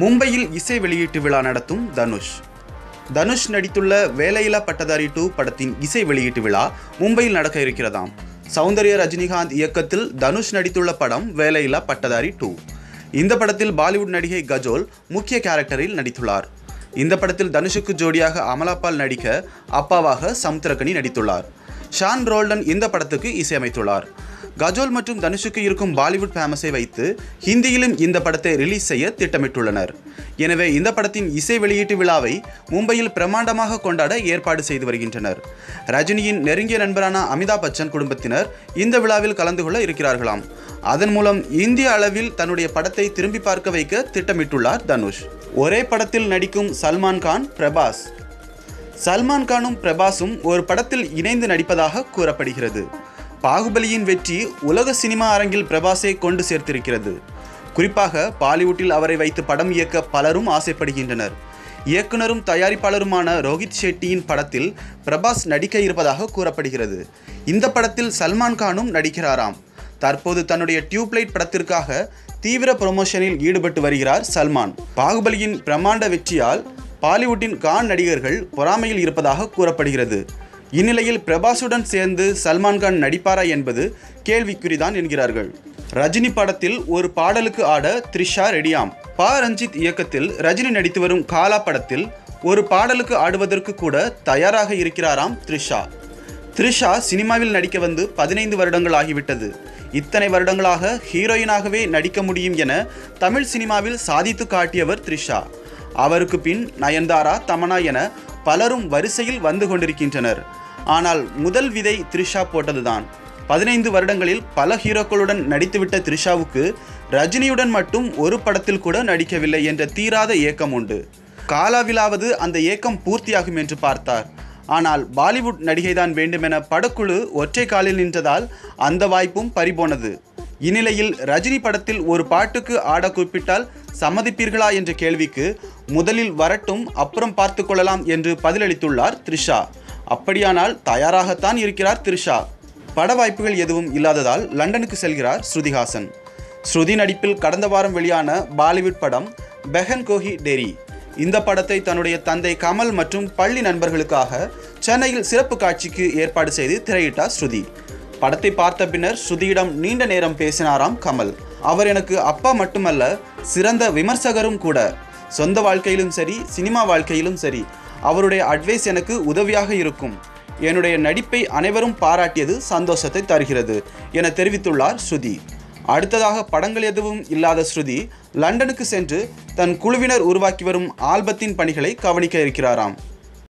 மும்பையில் இசை வெளியீட்டு விழா நடத்தும் தனுஷ். தனுஷ் நடித்துள்ள வேலையில்லா பட்டதாரி டூ படத்தின் இசை வெளியீட்டு விழா மும்பையில் நடக்க இருக்கிறதாம். சௌந்தர்ய ரஜினிகாந்த் இயக்கத்தில் தனுஷ் நடித்துள்ள படம் வேலையில்லா பட்டதாரி டூ. இந்த படத்தில் பாலிவுட் நடிகை கஜோல் முக்கிய கேரக்டரில் நடித்துள்ளார். இந்த படத்தில் தனுஷுக்கு ஜோடியாக அமலாபால் நடிக்க அப்பாவாக சமுத்திரகனி நடித்துள்ளார். ஷான் ரோல்டன் இந்த படத்துக்கு இசையமைத்துள்ளார். கஜோல் மற்றும் தனுஷுக்கு இருக்கும் பாலிவுட் ஃபேமஸை வைத்து ஹிந்தியிலும் இந்த படத்தை ரிலீஸ் செய்ய திட்டமிட்டுள்ளனர். எனவே இந்த படத்தின் இசை வெளியீட்டு விழாவை மும்பையில் பிரமாண்டமாக கொண்டாட ஏற்பாடு செய்து வருகின்றனர். ரஜினியின் நெருங்கிய நண்பரான அமிதாப் பச்சன் குடும்பத்தினர் இந்த விழாவில் கலந்து கொள்ள இருக்கிறார்களாம். அதன் மூலம் இந்திய அளவில் தன்னுடைய படத்தை திரும்பி பார்க்க வைக்க திட்டமிட்டுள்ளார் தனுஷ். ஒரே படத்தில் நடிக்கும் சல்மான் கான் பிரபாஸ். சல்மான் கானும் பிரபாஸும் ஒரு படத்தில் இணைந்து நடிப்பதாக கூறப்படுகிறது. பாகுபலியின் வெற்றி உலக சினிமா அரங்கில் பிரபாஸை கொண்டு சேர்த்திருக்கிறது. குறிப்பாக பாலிவுட்டில் அவரை வைத்து படம் இயக்க பலரும் ஆசைப்படுகின்றனர். இயக்குனரும் தயாரிப்பாளருமான ரோஹித் ஷெட்டியின் படத்தில் பிரபாஸ் நடிக்க இருப்பதாக கூறப்படுகிறது. இந்த படத்தில் சல்மான் கானும் நடிக்கிறாராம். தற்போது தன்னுடைய டியூப்லைட் படத்திற்காக தீவிர ப்ரொமோஷனில் ஈடுபட்டு வருகிறார் சல்மான். பாகுபலியின் பிரம்மாண்ட வெற்றியால் பாலிவுட்டின் கான் நடிகர்கள் பொறாமையில் இருப்பதாக கூறப்படுகிறது. இந்நிலையில் பிரபாஸுடன் சேர்ந்து சல்மான்கான் நடிப்பாரா என்பது கேள்விக்குறிதான் என்கிறார்கள். ரஜினி படத்தில் ஒரு பாடலுக்கு ஆட த்ரிஷா ரெடியாம். பா. ரஞ்சித் இயக்கத்தில் ரஜினி நடித்து வரும் காலா படத்தில் ஒரு பாடலுக்கு ஆடுவதற்கு கூட தயாராக இருக்கிறாராம் த்ரிஷா. த்ரிஷா சினிமாவில் நடிக்க வந்து பதினைந்து வருடங்கள் ஆகிவிட்டது. இத்தனை வருடங்களாக ஹீரோயினாகவே நடிக்க முடியும் என தமிழ் சினிமாவில் சாதித்து காட்டியவர் த்ரிஷா. அவருக்கு பின் நயன்தாரா தமனா என பலரும் வரிசையில் வந்து கொண்டிருக்கின்றனர். ஆனால் முதல் விதை த்ரிஷா போட்டதுதான். பதினைந்து வருடங்களில் பல ஹீரோக்களுடன் நடித்துவிட்ட த்ரிஷாவுக்கு ரஜினியுடன் மட்டும் ஒரு படத்தில் கூட நடிக்கவில்லை என்ற தீராத ஏக்கம் உண்டு. காலாவிலாவது அந்த ஏக்கம் பூர்த்தியாகும் என்று பார்த்தார். ஆனால் பாலிவுட் நடிகைதான் வேண்டுமென படக்குழு ஒற்றை காலில் நின்றதால் அந்த வாய்ப்பும் பறிபோனது. இந்நிலையில் ரஜினி படத்தில் ஒரு பாட்டுக்கு ஆட குறிப்பிட்டால் சம்மதிப்பீர்களா என்ற கேள்விக்கு முதலில் வரட்டும் அப்புறம் பார்த்து கொள்ளலாம் என்று பதிலளித்துள்ளார் த்ரிஷா. அப்படியானால் தயாராகத்தான் இருக்கிறார் த்ரிஷா. பட வாய்ப்புகள் எதுவும் இல்லாததால் லண்டனுக்கு செல்கிறார் ஸ்ருதிஹாசன். ஸ்ருதி நடிப்பில் கடந்த வாரம் வெளியான பாலிவுட் படம் பெஹன் கோஹி டெரி. இந்த படத்தை தன்னுடைய தந்தை கமல் மற்றும் பள்ளி நண்பர்களுக்காக சென்னையில் சிறப்பு காட்சிக்கு ஏற்பாடு செய்து திரையிட்டார் ஸ்ருதி. படத்தை பார்த்த பின்னர் ஸ்ருதியிடம் நீண்ட நேரம் பேசினாராம் கமல். அவர் எனக்கு அப்பா மட்டுமல்ல சிறந்த விமர்சகரும் கூட. சொந்த வாழ்க்கையிலும் சரி சினிமா வாழ்க்கையிலும் சரி அவருடைய அட்வைஸ் எனக்கு உதவியாக இருக்கும். என்னுடைய நடிப்பை அனைவரும் பாராட்டியது சந்தோஷத்தை தருகிறது என தெரிவித்துள்ளார் ஸ்ருதி. அடுத்ததாக படங்கள் எதுவும் இல்லாத ஸ்ருதி லண்டனுக்கு சென்று தன் குழுவினர் உருவாக்கி வரும் ஆல்பத்தின் பணிகளை கவனிக்க இருக்கிறாராம்.